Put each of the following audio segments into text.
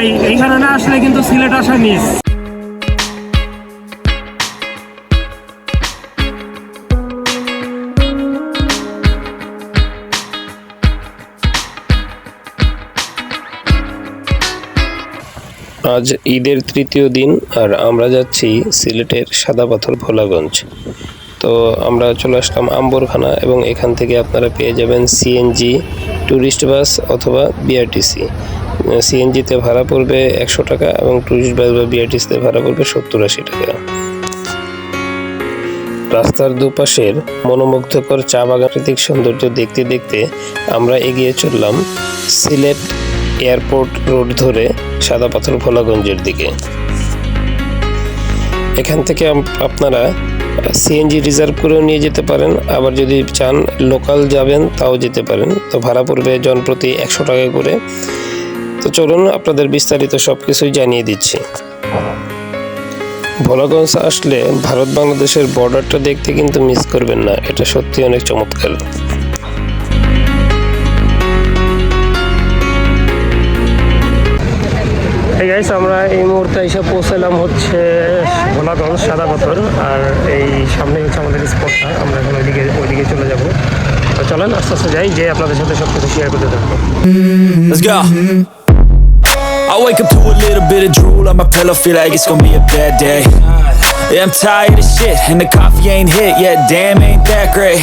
ভাই, এইখানে না আসলে কিন্তু সিলেট আসা মিস আজ ঈদের তৃতীয় দিন আর আমরা যাচ্ছি সিলেটের সাদা পাথর ভোলাগঞ্জ। তো আমরা চলে আসলাম আম্বরখানা এবং এখান থেকে আপনারা পেয়ে যাবেন সিএনজি ট্যুরিস্ট বাস অথবা বিআরটিসি সিএনজিতে ভাড়া পড়বে একশো টাকা এবং ট্যুরিস্ট বাস বা বিআরটিসিতে ভাড়া পড়বে সত্তর আশি টাকা। রাস্তার দুপাশের মনোমুগ্ধকর চা বাগান সৌন্দর্য দেখতে দেখতে আমরা এগিয়ে চললাম সিলেট এয়ারপোর্ট রোড ধরে সাদা পাথর ভোলাগঞ্জের দিকে। এখান থেকে আপনারা সিএনজি রিজার্ভ করেও নিয়ে যেতে পারেন। আবার যদি চান লোকাল যাবেন, তাও যেতে পারেন। তো ভাড়া পড়বে জনপ্রতি একশো টাকা করে। তো চলুন আপনাদের বিস্তারিত সব কিছুই জানিয়ে দিচ্ছি। ভোলাগঞ্জ আসলে ভারত বাংলাদেশের বর্ডারটা দেখতে কিন্তু মিস করবেন না। এটা সত্যি অনেক চমৎকার। গাইস আমরা এই মুহূর্তে এসে পৌঁছালাম হচ্ছে ভোলাগঞ্জ সাদা পাথর আর এই সামনে হচ্ছে আমাদের স্পটটা আমরা এখন ওইদিকে ওইদিকে চলে যাব তো চলেন আস্তে আস্তে যাই যে আপনাদের সাথে সব কিছু শেয়ার করতে থাকব I wake up to a little bit of drool on my pillow, feel like it's gonna be a bad day. Yeah, I'm tired of shit, and the coffee ain't hit yet. Damn, ain't that great.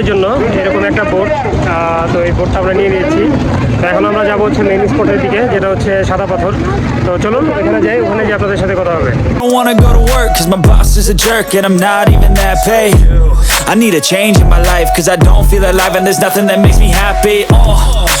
ভ্রমণের জন্য এরকম একটা boat তো এই বোটটা আমরা নিয়ে নিয়েছি এখন আমরা যাব হচ্ছে মেইন স্পটের দিকে, যেটা হচ্ছে সাদা পাথর তো চলুন, এখানে যাই, ওখানে গিয়ে আপনাদের সাথে কথা হবে I need a change in my life cause I don't feel alive and there's nothing that makes me happy. Oh.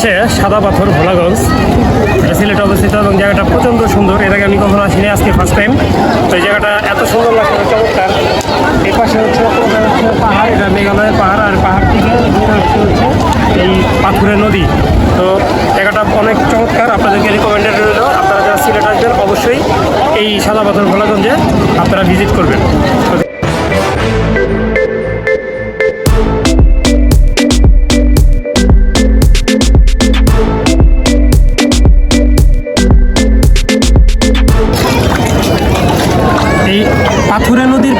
হচ্ছে সাদা পাথর ভোলাগঞ্জ এটা সিলেটে অবস্থিত এবং জায়গাটা প্রচণ্ড সুন্দর এর আগে আমি কখনো আসিনি আজকে ফার্স্ট টাইম তো এই জায়গাটা এত সুন্দর লাগছে চমৎকার এই পাশে হচ্ছে পাহাড় এটা মেঘালয়ের পাহাড় আর পাহাড় থেকে হচ্ছে এই পাথুরের নদী তো জায়গাটা অনেক চমৎকার আপনাদেরকে রিকমেন্ডেড রইল যারা সিলেট আসবেন অবশ্যই এই সাদা পাথর ভোলাগঞ্জে আপনারা ভিজিট করবেন।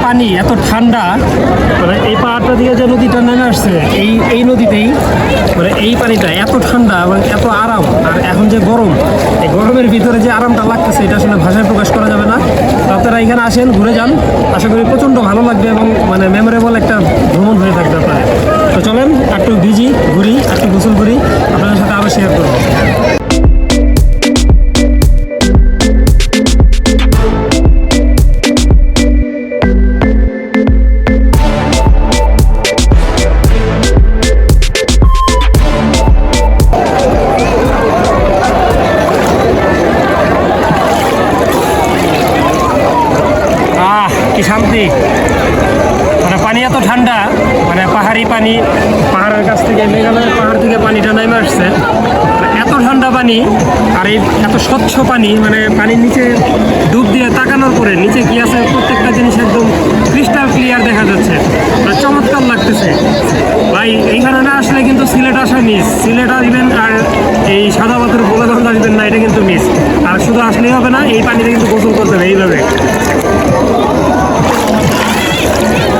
পানি, এত ঠান্ডা মানে এই পাহাড়টা দিয়ে যে নদীটা নেমে আসছে, এই এই নদীতেই মানে এই পানিটা এত ঠান্ডা এবং এত আরাম, আর এখন যে গরম, এই গরমের ভিতরে যে আরামটা লাগতেছে, এটা আসলে ভাষায় প্রকাশ করা যাবে না। আপনারা এখানে আসেন, ঘুরে যান, আশা করি প্রচণ্ড ভালো লাগবে এবং মানে মেমোরেবল একটা ভ্রমণ হয়ে থাকবে আপনার তো চলেন, একটু ভিজি ঘুরি, একটু গোসল করি, আপনাদের সাথে আবার শেয়ার করব। এত ঠান্ডা মানে পাহাড়ি পানি, পাহাড়ের কাছ থেকে মেঘালয়ের পাহাড় থেকে পানিটা নেমে আসছে। এত ঠান্ডা পানি আর এই এত স্বচ্ছ পানি মানে পানির নিচে ডুব দিয়ে তাকানোর পরে নিচে কি আছে প্রত্যেকটা জিনিস একদম ক্রিস্টাল ক্লিয়ার দেখা যাচ্ছে। চমৎকার লাগতেছে। ভাই এইখানে না আসলে কিন্তু সিলেট আসা মিস সিলেট আসবেন আর এই সাদা পাথর গোলাগঞ্জ আসবেন না, এটা কিন্তু মিস আর শুধু আসলেই হবে না, এই পানিতে কিন্তু গোসল করতে হবে, এইভাবে।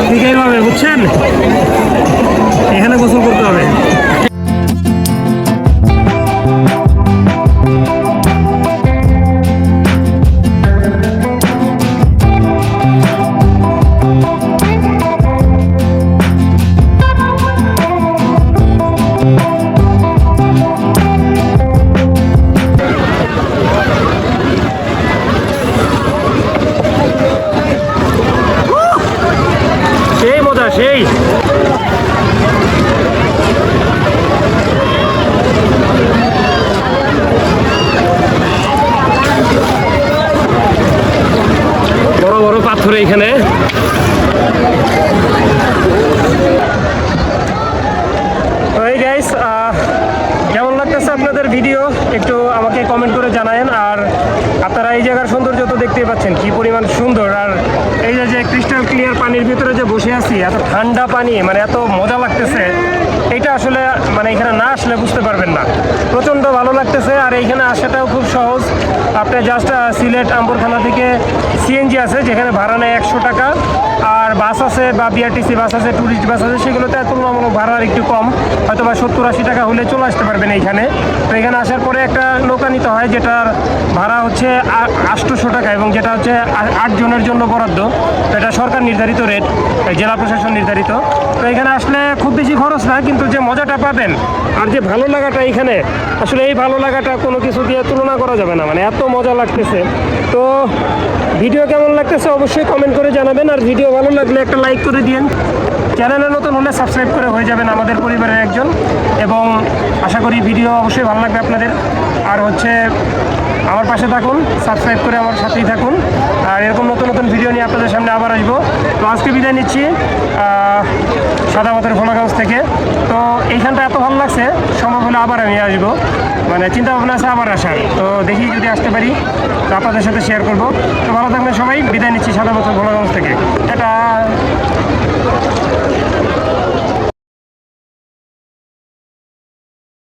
ঠিক এইভাবে বুঝছেন? এখানে viajei. আছি এত ঠান্ডা পানি মানে এত মজা লাগতেছে। আসলে মানে এখানে না আসলে বুঝতে পারবেন না। প্রচণ্ড ভালো লাগতেছে, আর এইখানে আসাটাও খুব সহজ। আপনি জাস্ট সিলেট আম্বরখানা থেকে সিএনজি আছে, যেখানে ভাড়া নেয় একশো টাকা। আর বাস আছে বা বিআরটিসি বাস আছে ট্যুরিস্ট বাস আছে, সেগুলোতে তুলনামূলক ভাড়া একটু কম। হয়তো বা সত্তর আশি টাকা হলে চলে আসতে পারবেন এইখানে। তো এখানে আসার পরে একটা নৌকা নিতে হয়, যেটার ভাড়া হচ্ছে আটশোশো টাকা এবং যেটা হচ্ছে আ- আট জনের জন্য বরাদ্দ। তো এটা সরকার নির্ধারিত রেট জেলা প্রশাসন নির্ধারিত। তো এখানে আসলে খুব বেশি খরচ না, কিন্তু যে মজাটা পাবেন। আর যে ভালো লাগাটা এখানে, আসলে এই ভালো লাগাটা কোনো কিছু দিয়ে তুলনা করা যাবে না মানে এত মজা লাগতেছে। তো ভিডিও কেমন লাগতেছে অবশ্যই কমেন্ট করে জানাবেন, আর ভিডিও ভালো লাগলে একটা লাইক করে দিন চ্যানেলে নতুন হলে সাবস্ক্রাইব করে হয়ে যাবেন আমাদের পরিবারের একজন, এবং আশা করি ভিডিও অবশ্যই ভালো লাগবে আপনাদের। আর হচ্ছে আমার পাশে থাকুন সাবস্ক্রাইব করে আমার সাথেই থাকুন। আর এরকম নতুন নতুন ভিডিও নিয়ে আপনাদের সামনে আবার আসব। তো আজকে বিদায় নিচ্ছি সাদা সাদামাতের ভোলাগঞ্জ থেকে। তো এইখানটা এত ভালো লাগছে সম্ভব হলে আবার আমি আসব। মানে চিন্তা ভাবনা আছে আবার আসার। তো দেখি যদি আসতে পারি, তো আপনাদের সাথে শেয়ার করব। তো ভালো থাকবেন সবাই, বিদায় নিচ্ছি সাদা সাদামাতের ভোলাগঞ্জ থেকে। এটা